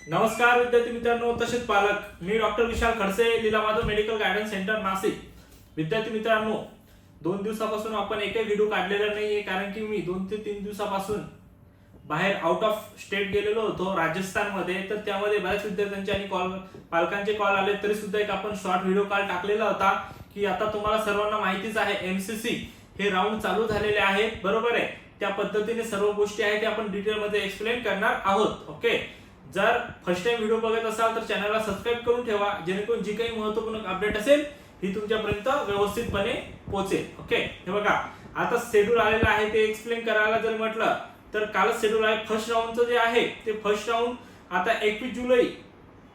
नमस्कार विद्यार्थी मित्रांनो तसेच पालक मी doctor Vishal Khadse Leela Madhav medical guidance centre Nashik. विद्यार्थी मित्रांनो दोन दिवसापासून आपण एकही व्हिडिओ काढलेला नाहीये कारण की मी दोन ते तीन दिवसापासून बाहेर आउट ऑफ स्टेट गेलेलो होतो राजस्थानमध्ये. तर त्यामध्ये बऱ्याच विद्यार्थ्यांचे आणि कॉल पालकांचे कॉल आले तरी सुद्धा एक आपण शॉर्ट व्हिडिओ काल टाकलेला होता की आता तुम्हाला सर्वांना माहितीच आहे एमसीसी हे राऊंड चालू झालेले आहेत बरोबर आहे? त्या पद्धतीने सर्व गोष्टी आहेत ते आपण डिटेलमध्ये एक्सप्लेन करणार आहोत ओके जर फर्स्ट टाइम व्हिडिओ बघत असाल तर चॅनलला सबस्क्राईब करून ठेवा जेणेकरून जी काही महत्त्वपूर्ण अपडेट असेल ही तुमच्यापर्यंत व्यवस्थितपणे पोहोचेल. ओके हे बघा आता शेड्यूल आलेलं आहे ते एक्सप्लेन करायला जर म्हटलं तर कालच शेड्यूल आहे. फर्स्ट राऊंडचं जे आहे ते फर्स्ट राऊंड आता एकवीस जुलै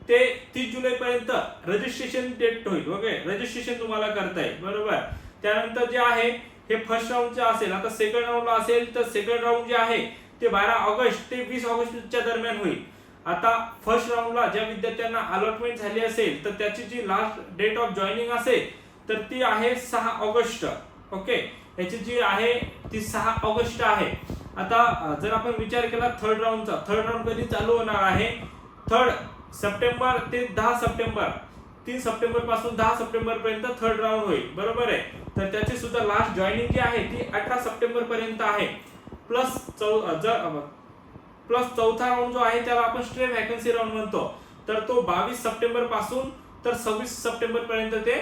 ते तीस जुलै पर्यंत रजिस्ट्रेशन डेट होईल. ओके रजिस्ट्रेशन तुम्हाला करता येईल. बरोबर? त्यानंतर जे आहे हे फर्स्ट राऊंडचे असेल. आता सेकंड राऊंडला असेल तर सेकंड राऊंड जे आहे ते बारा ऑगस्ट ते वीस ऑगस्टच्या दरम्यान होईल. आता फर्स्ट राऊंडला ज्या विद्यार्थ्यांना अलॉटमेंट झाली असेल तर त्याची जी लास्ट डेट ऑफ जॉईनिंग असेल तर ती आहे सहा ऑगस्ट. ओके याची जी आहे ती सहा ऑगस्ट आहे. आता जर आपण विचार केला थर्ड राऊंडचा थर्ड राऊंड कधी चालू होणार आहे? थर्ड सप्टेंबर ते दहा सप्टेंबर तीन सप्टेंबरपासून दहा सप्टेंबर पर्यंत थर्ड राऊंड होईल. बरोबर आहे? तर त्याची सुद्धा लास्ट जॉईनिंग जी आहे ती अठरा सप्टेंबर पर्यंत आहे. प्लस चौ जर प्लस चौथा राऊंड जो आहे त्याला आपण स्ट्रे व्हॅकन्सी राऊंड म्हणतो. तर तो बावीस सप्टेंबरपासून तर सव्वीस सप्टेंबर पर्यंत ते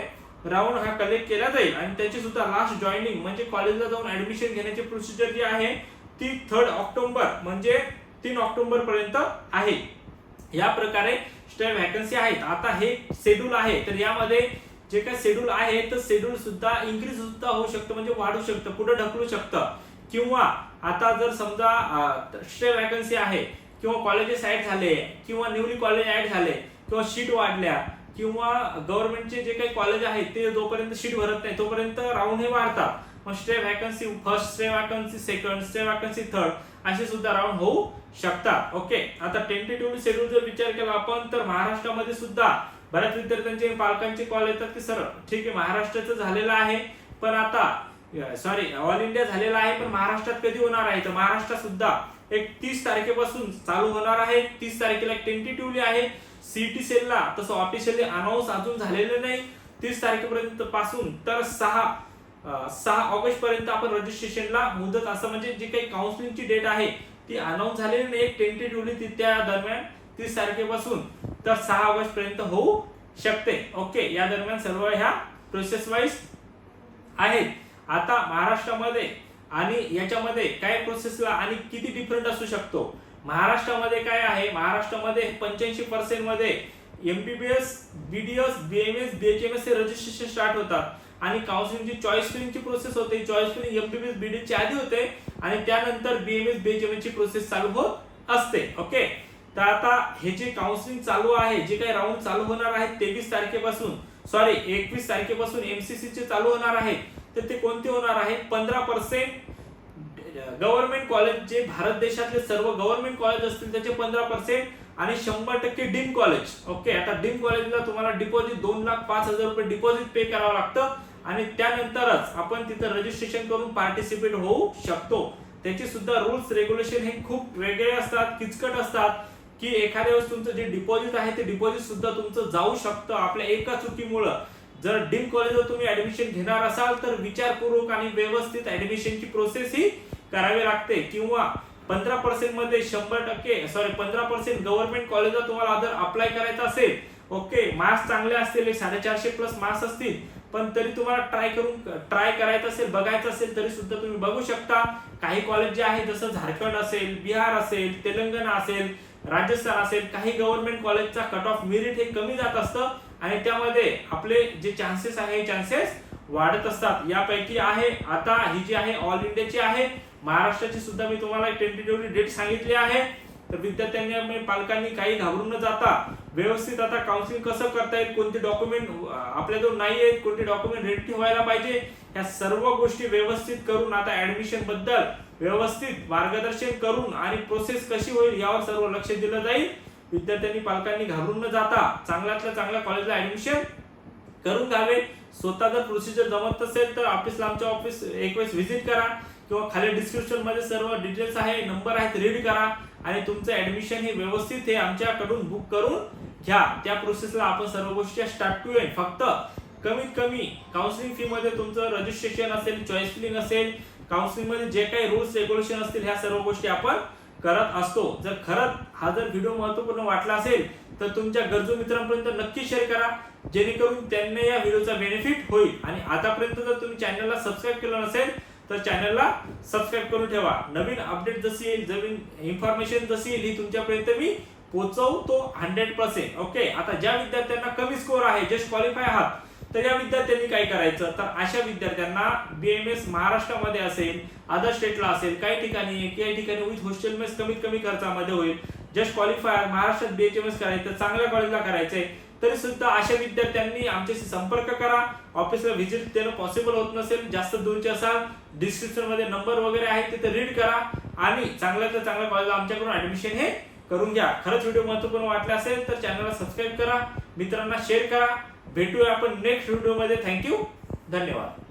राऊंड हा कलेक्ट केला जाईल. आणि त्याची सुद्धा लास्ट जॉईनिंग म्हणजे कॉलेजला जाऊन ऍडमिशन घेण्याची प्रोसिजर जी आहे ती थर्ड ऑक्टोबर म्हणजे तीन ऑक्टोबर पर्यंत आहे. या प्रकारे स्टे व्हॅकन्सी आहेत. आता हे शेड्यूल आहे. तर यामध्ये जे काही शेड्यूल आहे तर शेड्यूल सुद्धा इन्क्रीज सुद्धा होऊ शकतं म्हणजे वाढू शकतं पुढे ढकलू शकतं. किंवा आता जर समजा स्ट्रे व्हॅकन्सी आहे किंवा कॉलेजेस ऍड झाले किंवा न्यूली कॉलेज ऍड झाले किंवा शीट वाढल्या किंवा गव्हर्नमेंटचे जे काही कॉलेज आहेत ते जोपर्यंत शीट भरत नाही तोपर्यंत राऊंड हे वाढतात. मग stay vacancy first stay vacancy second stay vacancy third असे सुद्धा राऊंड होऊ शकतात. ओके आता टेंटेटिव्हली शेड्यूल जर विचार केला आपण तर महाराष्ट्रामध्ये सुद्धा बऱ्याच विद्यार्थ्यांचे पालकांचे कॉल येतात की सर ठीक आहे महाराष्ट्राचं झालेलं आहे पण आता सॉरी ऑल इंडिया झालेला आहे पण महाराष्ट्रात कधी होणार आहे? तर महाराष्ट्रात सुद्धा एक तीस तारखेपासून चालू होणार आहे. तीस तारखेला एक टेंटेटिव्हली आहे. सीटी सेलला तसं ऑफिशियली अनाऊन्स अजून झालेलं नाही. तीस तारखेपर्यंत पासून तर सहा सहा ऑगस्ट पर्यंत आपण रजिस्ट्रेशनला मुदत असं म्हणजे जी काही काउन्सिलिंगची डेट आहे ती अनाऊन्स झालेली नाही. एक टेंटेटिव्हली त्या दरम्यान तीस तारखेपासून तर सहा ऑगस्ट पर्यंत होऊ शकते. ओके या दरम्यान सर्व ह्या प्रोसेस वाईज आहेत. आता महाराष्ट्रामध्ये आणि याच्यामध्ये काय प्रोसेसला आणि किती डिफरंट असू शकतो? महाराष्ट्रामध्ये काय आहे? महाराष्ट्रामध्ये पंच्याऐंशी पर्सेंटमध्ये एमबीबीएस बीडीएस बीएमएस बीएचएमएस हे रजिस्ट्रेशन स्टार्ट होतात. आणि काउन्सिलिंगची चॉईस फिलिंगची प्रोसेस होते. चॉईस फिलिंग एमबीबीएस बीडीएस ची आधी होते आणि त्यानंतर बीएमएस बीएचएमएस ची प्रोसेस चालू होत असते. ओके तर आता हे जे काउन्सिलिंग चालू आहे जे काही राऊंड चालू होणार आहे तेवीस तारखेपासून सॉरी एकवीस तारखेपासून एमसीसी चे चालू होणार आहे. तर ते कोणते होणार आहे? पंधरा पर्सेंट गव्हर्नमेंट कॉलेज जे भारत देशातले सर्व गव्हर्नमेंट कॉलेज असतील त्याचे पंधरा पर्सेंट आणि शंभर टक्के डीम कॉलेज ओके आता डीम कॉलेजला तुम्हाला डिपॉझिट दोन लाख पाच हजार रुपये डिपॉझिट पे करावं लागतं आणि त्यानंतरच आपण तिथं रजिस्ट्रेशन करून पार्टिसिपेट होऊ शकतो. त्याचे सुद्धा रूल्स रेग्युलेशन हे खूप वेगळे असतात किचकट असतात की एखाद्या वेळेस तुमचं जे डिपॉझिट आहे ते डिपॉझिट सुद्धा तुमचं जाऊ शकतं आपल्या एका चुकीमुळं. जर डीम कॉलेजवर तुम्ही ऍडमिशन घेणार असाल तर विचारपूर्वक आणि व्यवस्थित ऍडमिशनची प्रोसेस ही करावी लागते. किंवा पंधरा पर्सेंटमध्ये शंभर टक्के सॉरी पंधरा पर्सेंट गव्हर्नमेंट कॉलेजला तुम्हाला जर अप्लाय करायचं असेल ओके मार्क्स चांगले असतील एक साडेचारशे प्लस मार्क्स असतील पण तरी तुम्हाला ट्राय करून ट्राय करायचं असेल बघायचं असेल तरी सुद्धा तुम्ही बघू शकता. काही कॉलेज जे आहे जसं झारखंड असेल बिहार असेल तेलंगणा असेल राजस्थान असेल काही गव्हर्नमेंट कॉलेजचा कट ऑफ मेरिट हे कमी जात असतं. आणि त्यामध्ये आपले जे चान्सेस आहे हे चान्सेस वाढत असतात. यापैकी आहे आता ही जी आहे ऑल इंडियाची आहे महाराष्ट्राची सुद्धा मी तुम्हाला टेंटेटिव्हली डेट सांगितली आहे. तर विद्यार्थ्यांनी पालकांनी काही घाबरून न जाता व्यवस्थित आता काउन्सिलिंग कसं करता येईल कोणते डॉक्युमेंट आपल्याजवळ नाही आहेत कोणते डॉक्युमेंट रेडी ठेवायला पाहिजे ह्या सर्व गोष्टी व्यवस्थित करून आता ऍडमिशनबद्दल व्यवस्थित मार्गदर्शन करून आणि प्रोसेस कशी होईल यावर सर्व लक्ष दिलं जाईल. विद्यार्थ्यांनी पालकांनी घाबरून न जाता चांगल्यातल्या चांगल्या कॉलेजला ऍडमिशन करून घ्यावे. स्वतः जर प्रोसिजर जमत असेल तर ऑफिसला आमच्या ऑफिस एक वेळेस व्हिजिट करा किंवा खाली डिस्क्रिप्शनमध्ये सर्व डिटेल्स आहे नंबर आहेत रीड करा आणि तुमचं ऍडमिशन हे व्यवस्थित हे आमच्याकडून बुक करून घ्या. त्या प्रोसेसला आपण सर्व गोष्टी स्टार्ट टू एंड फक्त कमीत कमी काउन्सिलिंग फी मध्ये तुमचं रजिस्ट्रेशन असेल चॉईस फिलिंग असेल काउन्सिलिंगमध्ये जे काही रूल्स रेग्युलेशन असतील ह्या सर्व गोष्टी आपण करत असतो. जर खरंच हा जर व्हिडिओ महत्त्वपूर्ण वाटला असेल तर तुमच्या गरजू मित्रांपर्यंत नक्की शेअर करा. जेणेकरून त्यांना या व्हिडिओचा बेनिफिट होईल. आणि आतापर्यंत जर तुम्ही चॅनलला सबस्क्राईब केलं नसेल तर चॅनलला सबस्क्राईब करून ठेवा. नवीन अपडेट जशी येईल नवीन इन्फॉर्मेशन जशी येईल ही तुमच्यापर्यंत मी पोचवतो हंड्रेड पर्सेंट ओके आता ज्या विद्यार्थ्यांना कमी स्कोर आहे जस्ट क्वालिफाय आहात तर या विद्यार्थ्यांनी काय करायचं? तर अशा विद्यार्थ्यांना बीएमएस महाराष्ट्रामध्ये असेल अदर स्टेटला असेल काही ठिकाणी काही ठिकाणी विथ हॉस्टेल मेस कमीत कमी खर्चामध्ये होईल. जस्ट क्वालिफाय महाराष्ट्रात बीएचएमएस करायचं तर चांगल्या कॉलेजला करायचंय तरी सुद्धा अशा विद्यार्थ्यांनी आमच्याशी संपर्क करा. ऑफिसला व्हिजिट देणं पॉसिबल होत नसेल जास्त दूरचे असाल डिस्क्रिप्शनमध्ये नंबर वगैरे आहे तिथे रीड करा आणि चांगल्यातल्या चांगल्या कॉलेजला आमच्याकडून ऍडमिशन हे करून घ्या. खरंच व्हिडिओ महत्त्वपूर्ण वाटला असेल तर चॅनलला सबस्क्राईब करा. मित्रांना शेअर करा. भेटूया आपण नेक्स्ट व्हिडिओमध्ये थँक्यू धन्यवाद.